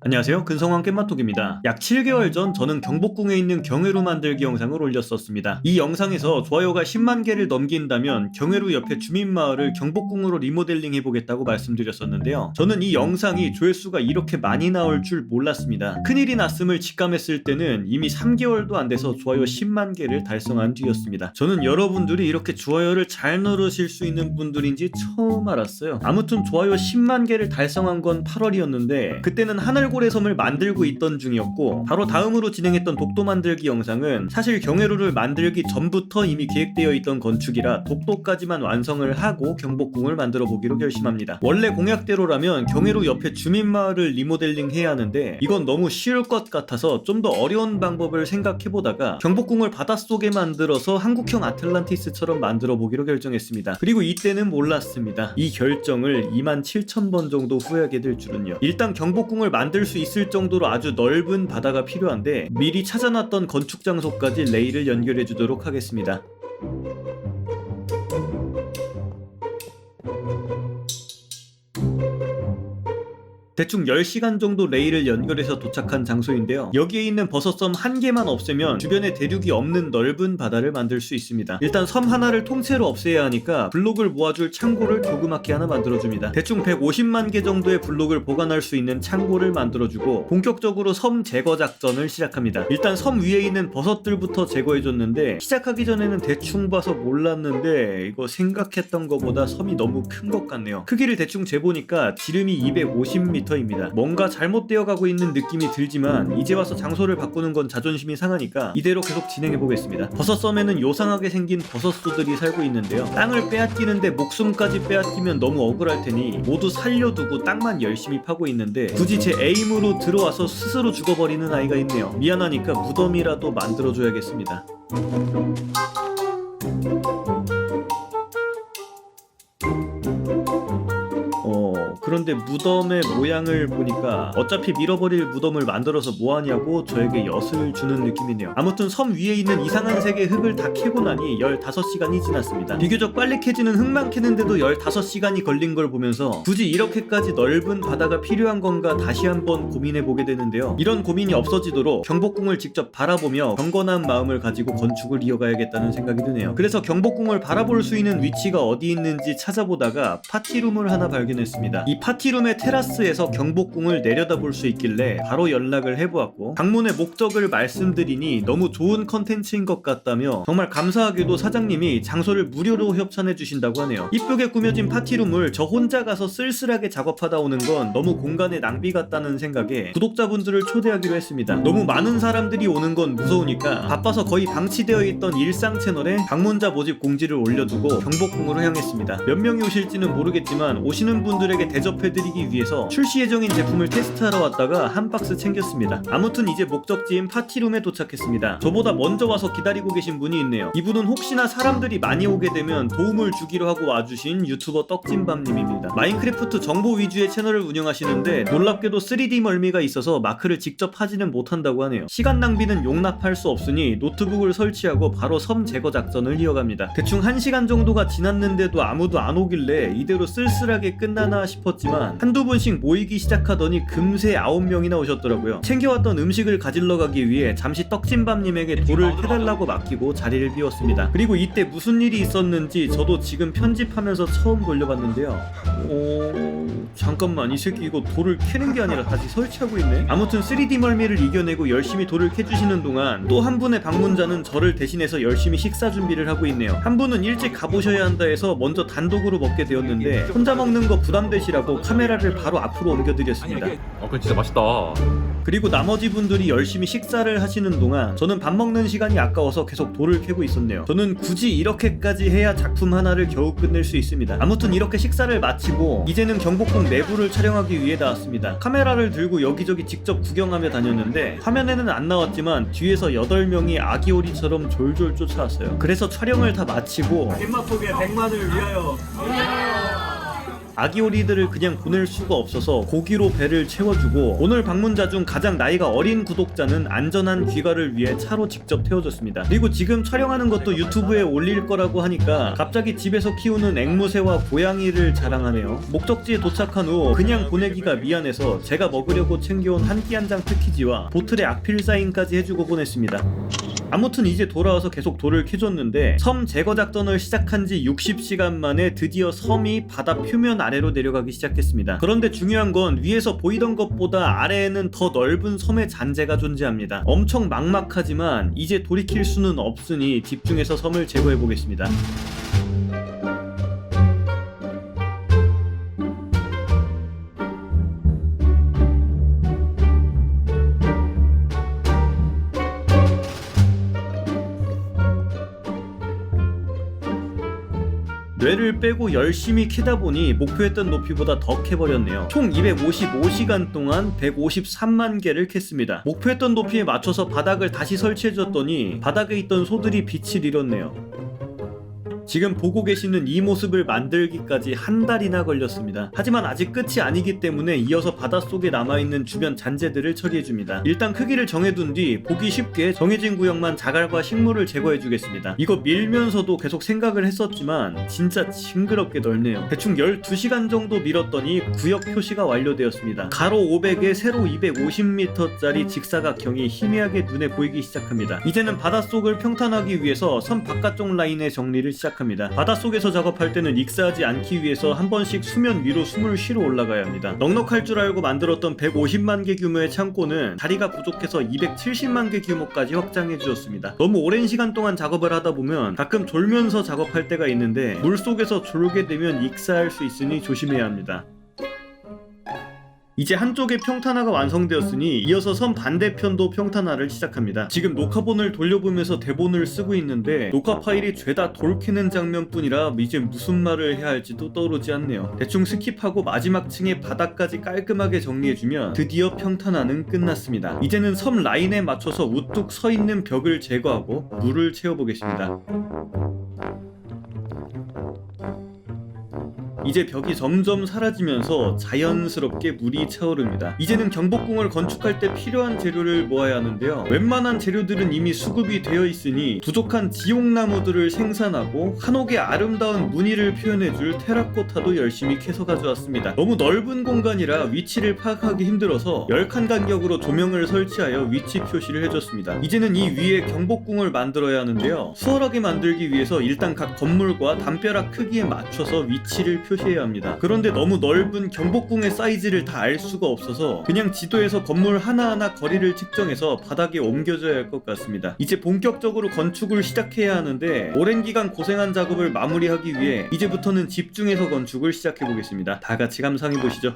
안녕하세요. 근성황 깻맛톡입니다. 약 7개월 전 저는 경복궁에 있는 경회루 만들기 영상을 올렸었습니다. 이 영상에서 좋아요가 10만 개를 넘긴다면 경회루 옆에 주민마을을 경복궁으로 리모델링 해보겠다고 말씀드렸었는데요. 저는 이 영상이 조회수가 이렇게 많이 나올 줄 몰랐습니다. 큰일이 났음을 직감했을 때는 이미 3개월도 안 돼서 좋아요 10만 개를 달성한 뒤였습니다. 저는 여러분들이 이렇게 좋아요를 잘 누르실 수 있는 분들인지 처음 알았어요. 아무튼 좋아요 10만 개를 달성한 건 8월이었는데 그때는 하늘 고래 섬을 만들고 있던 중이었고 바로 다음으로 진행했던 독도 만들기 영상은 사실 경회루를 만들기 전부터 이미 계획되어 있던 건축이라 독도까지만 완성을 하고 경복궁을 만들어 보기로 결심합니다. 원래 공약대로라면 경회루 옆에 주민마을을 리모델링 해야 하는데 이건 너무 쉬울 것 같아서 좀 더 어려운 방법을 생각해 보다가 경복궁을 바닷속에 만들어서 한국형 아틀란티스처럼 만들어 보기로 결정했습니다. 그리고 이때는 몰랐습니다. 이 결정을 2만 7천 번 정도 후회하게 될 줄은요. 일단 경복궁을 만들 수 있을 정도로 아주 넓은 바다가 필요한데 미리 찾아놨던 건축 장소까지 레일을 연결해 주도록 하겠습니다. 대충 10시간 정도 레일을 연결해서 도착한 장소인데요. 여기에 있는 버섯섬 한 개만 없애면 주변에 대륙이 없는 넓은 바다를 만들 수 있습니다. 일단 섬 하나를 통째로 없애야 하니까 블록을 모아줄 창고를 조그맣게 하나 만들어줍니다. 대충 150만 개 정도의 블록을 보관할 수 있는 창고를 만들어주고 본격적으로 섬 제거 작전을 시작합니다. 일단 섬 위에 있는 버섯들부터 제거해줬는데 시작하기 전에는 대충 봐서 몰랐는데 이거 생각했던 것보다 섬이 너무 큰 것 같네요. 크기를 대충 재보니까 지름이 250m 입니다. 뭔가 잘못되어 가고 있는 느낌이 들지만 이제 와서 장소를 바꾸는 건 자존심이 상하니까 이대로 계속 진행해 보겠습니다. 버섯 섬에는 요상하게 생긴 버섯수들이 살고 있는데요. 땅을 빼앗기는데 목숨까지 빼앗기면 너무 억울할 테니 모두 살려두고 땅만 열심히 파고 있는데 굳이 제 에임으로 들어와서 스스로 죽어버리는 아이가 있네요. 미안하니까 무덤이라도 만들어줘야겠습니다. 어, 그런데 무덤의 모양을 보니까 어차피 밀어버릴 무덤을 만들어서 뭐하냐고 저에게 엿을 주는 느낌이네요. 아무튼 섬 위에 있는 이상한 색의 흙을 다 캐고 나니 15시간이 지났습니다. 비교적 빨리 캐지는 흙만 캐는데도 15시간이 걸린 걸 보면서 굳이 이렇게까지 넓은 바다가 필요한 건가 다시 한번 고민해 보게 되는데요. 이런 고민이 없어지도록 경복궁을 직접 바라보며 경건한 마음을 가지고 건축을 이어가야겠다는 생각이 드네요. 그래서 경복궁을 바라볼 수 있는 위치가 어디 있는지 찾아보다가 파티룸을 하나 발견했습니다. 이 파티룸의 테라스에서 경복궁을 내려다볼 수 있길래 바로 연락을 해보았고 방문의 목적을 말씀드리니 너무 좋은 컨텐츠인 것 같다며 정말 감사하게도 사장님이 장소를 무료로 협찬해 주신다고 하네요. 이쁘게 꾸며진 파티룸을 저 혼자 가서 쓸쓸하게 작업하다 오는 건 너무 공간의 낭비 같다는 생각에 구독자분들을 초대하기로 했습니다. 너무 많은 사람들이 오는 건 무서우니까 바빠서 거의 방치되어 있던 일상 채널에 방문자 모집 공지를 올려두고 경복궁으로 향했습니다. 몇 명이 오실지는 모르겠지만 오시는 분들에게 대접 해드리기 위해서 출시 예정인 제품을 테스트하러 왔다가 한 박스 챙겼습니다. 아무튼 이제 목적지인 파티룸에 도착했습니다. 저보다 먼저 와서 기다리고 계신 분이 있네요. 이분은 혹시나 사람들이 많이 오게 되면 도움을 주기로 하고 와주신 유튜버 떡진밤님입니다. 마인크래프트 정보 위주의 채널을 운영하시는데 놀랍게도 3D 멀미가 있어서 마크를 직접 하지는 못한다고 하네요. 시간 낭비는 용납할 수 없으니 노트북을 설치하고 바로 섬 제거 작전을 이어갑니다. 대충 1시간 정도가 지났는데도 아무도 안 오길래 이대로 쓸쓸하게 끝나나 싶었 지만 한두 분씩 모이기 시작하더니 금세 9명이나 오셨더라고요. 챙겨왔던 음식을 가질러 가기 위해 잠시 떡진밤님에게 돌을 해달라고 맡기고 자리를 비웠습니다. 그리고 이때 무슨 일이 있었는지 저도 지금 편집하면서 처음 돌려봤는데요. 오... 잠깐만 이 새끼 이거 돌을 캐는 게 아니라 다시 설치하고 있네? 아무튼 3D 멀미를 이겨내고 열심히 돌을 캐주시는 동안 또 한 분의 방문자는 저를 대신해서 열심히 식사 준비를 하고 있네요. 한 분은 일찍 가보셔야 한다 해서 먼저 단독으로 먹게 되었는데 혼자 먹는 거 부담되시라고 카메라를 바로 앞으로 옮겨드렸습니다. 아, 그 진짜 맛있다. 그리고 나머지 분들이 열심히 식사를 하시는 동안 저는 밥 먹는 시간이 아까워서 계속 돌을 캐고 있었네요. 저는 굳이 이렇게까지 해야 작품 하나를 겨우 끝낼 수 있습니다. 아무튼 이렇게 식사를 마치고 이제는 경복궁 내부를 촬영하기 위해 나왔습니다. 카메라를 들고 여기저기 직접 구경하며 다녔는데 화면에는 안 나왔지만 뒤에서 8명이 아기 오리처럼 졸졸 쫓아왔어요. 그래서 촬영을 다 마치고 깻맛 속의 100만을 위하여 아기 오리들을 그냥 보낼 수가 없어서 고기로 배를 채워주고 오늘 방문자 중 가장 나이가 어린 구독자는 안전한 귀가를 위해 차로 직접 태워줬습니다. 그리고 지금 촬영하는 것도 유튜브에 올릴 거라고 하니까 갑자기 집에서 키우는 앵무새와 고양이를 자랑하네요. 목적지에 도착한 후 그냥 보내기가 미안해서 제가 먹으려고 챙겨온 한 끼 한장 패키지와 보틀에 악필 사인까지 해주고 보냈습니다. 아무튼 이제 돌아와서 계속 돌을 캐줬는데 섬 제거 작전을 시작한 지 60시간 만에 드디어 섬이 바다 표면 아래로 내려가기 시작했습니다. 그런데 중요한 건 위에서 보이던 것보다 아래에는 더 넓은 섬의 잔재가 존재합니다. 엄청 막막하지만 이제 돌이킬 수는 없으니 집중해서 섬을 제거해 보겠습니다. 뇌를 빼고 열심히 캐다 보니 목표했던 높이보다 더 캐버렸네요. 총 255시간 동안 153만 개를 캤습니다. 목표했던 높이에 맞춰서 바닥을 다시 설치해줬더니 바닥에 있던 소들이 빛을 잃었네요. 지금 보고 계시는 이 모습을 만들기까지 한 달이나 걸렸습니다. 하지만 아직 끝이 아니기 때문에 이어서 바닷속에 남아있는 주변 잔재들을 처리해줍니다. 일단 크기를 정해둔 뒤 보기 쉽게 정해진 구역만 자갈과 식물을 제거해주겠습니다. 이거 밀면서도 계속 생각을 했었지만 진짜 징그럽게 넓네요. 대충 12시간 정도 밀었더니 구역 표시가 완료되었습니다. 가로 500에 세로 250m짜리 직사각형이 희미하게 눈에 보이기 시작합니다. 이제는 바닷속을 평탄하기 위해서 선 바깥쪽 라인의 정리를 시작 합니다. 바닷속에서 작업할 때는 익사하지 않기 위해서 한 번씩 수면 위로 숨을 쉬러 올라가야 합니다. 넉넉할 줄 알고 만들었던 150만 개 규모의 창고는 다리가 부족해서 270만 개 규모까지 확장해 주었습니다. 너무 오랜 시간 동안 작업을 하다 보면 가끔 졸면서 작업할 때가 있는데 물속에서 졸게 되면 익사할 수 있으니 조심해야 합니다. 이제 한쪽의 평탄화가 완성되었으니 이어서 선 반대편도 평탄화를 시작합니다. 지금 녹화본을 돌려보면서 대본을 쓰고 있는데 녹화 파일이 죄다 돌캐는 장면뿐이라 이제 무슨 말을 해야 할지도 떠오르지 않네요. 대충 스킵하고 마지막 층의 바닥까지 깔끔하게 정리해주면 드디어 평탄화는 끝났습니다. 이제는 섬 라인에 맞춰서 우뚝 서 있는 벽을 제거하고 물을 채워보겠습니다. 이제 벽이 점점 사라지면서 자연스럽게 물이 차오릅니다. 이제는 경복궁을 건축할 때 필요한 재료를 모아야 하는데요. 웬만한 재료들은 이미 수급이 되어 있으니 부족한 지옥나무들을 생산하고 한옥의 아름다운 무늬를 표현해줄 테라코타도 열심히 캐서 가져왔습니다. 너무 넓은 공간이라 위치를 파악하기 힘들어서 10칸 간격으로 조명을 설치하여 위치 표시를 해줬습니다. 이제는 이 위에 경복궁을 만들어야 하는데요. 수월하게 만들기 위해서 일단 각 건물과 담벼락 크기에 맞춰서 위치를 표시 해야 합니다. 그런데 너무 넓은 경복궁의 사이즈를 다 알 수가 없어서 그냥 지도에서 건물 하나하나 거리를 측정해서 바닥에 옮겨줘야 할 것 같습니다. 이제 본격적으로 건축을 시작해야 하는데 오랜 기간 고생한 작업을 마무리하기 위해 이제부터는 집중해서 건축을 시작해 보겠습니다. 다 같이 감상해 보시죠.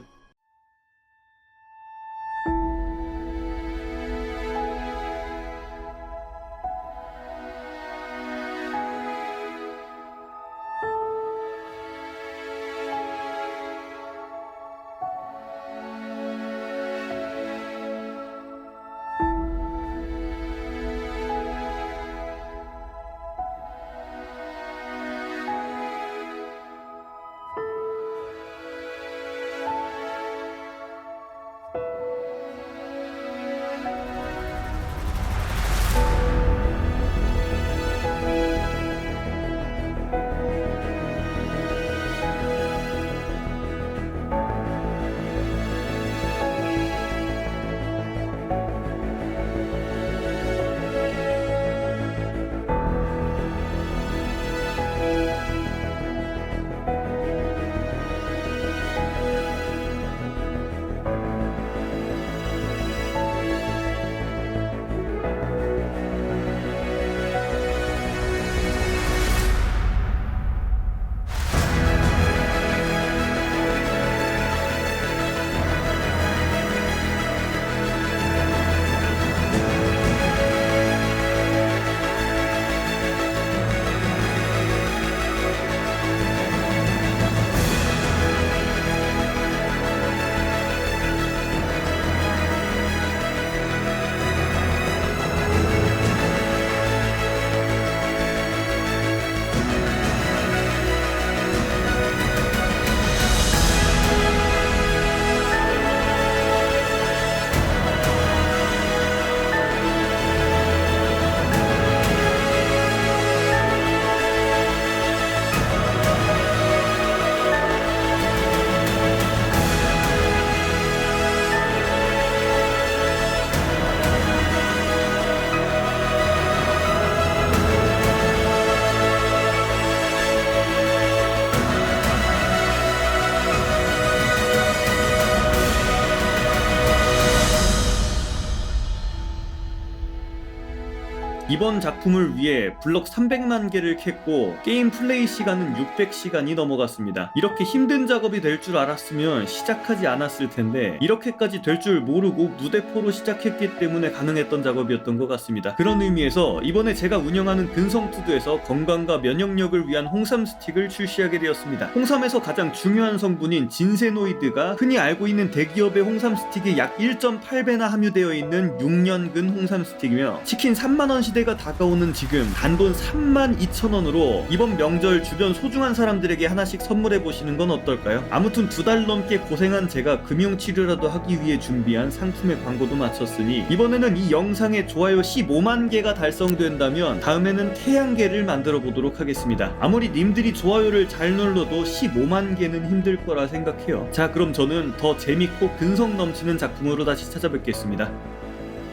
이번 작품을 위해 블럭 300만 개를 캤고 게임 플레이 시간은 600시간이 넘어갔습니다. 이렇게 힘든 작업이 될 줄 알았으면 시작하지 않았을 텐데 이렇게까지 될 줄 모르고 무대포로 시작했기 때문에 가능했던 작업이었던 것 같습니다. 그런 의미에서 이번에 제가 운영하는 근성투드에서 건강과 면역력을 위한 홍삼 스틱을 출시하게 되었습니다. 홍삼에서 가장 중요한 성분인 진세노이드가 흔히 알고 있는 대기업의 홍삼 스틱이 약 1.8배나 함유되어 있는 6년근 홍삼 스틱이며 치킨 3만원 시대가 다가오는 지금 단돈 3만 2천 원으로 이번 명절 주변 소중한 사람들에게 하나씩 선물해 보시는 건 어떨까요? 아무튼 두 달 넘게 고생한 제가 금융 치료라도 하기 위해 준비한 상품의 광고도 마쳤으니 이번에는 이 영상에 좋아요 15만 개가 달성된다면 다음에는 태양계를 만들어 보도록 하겠습니다. 아무리 님들이 좋아요를 잘 눌러도 15만 개는 힘들 거라 생각해요. 자 그럼 저는 더 재밌고 근성 넘치는 작품으로 다시 찾아뵙겠습니다.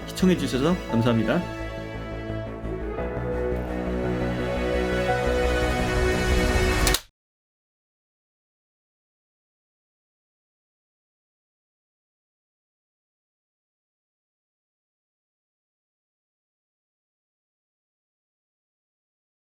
시청해주셔서 감사합니다.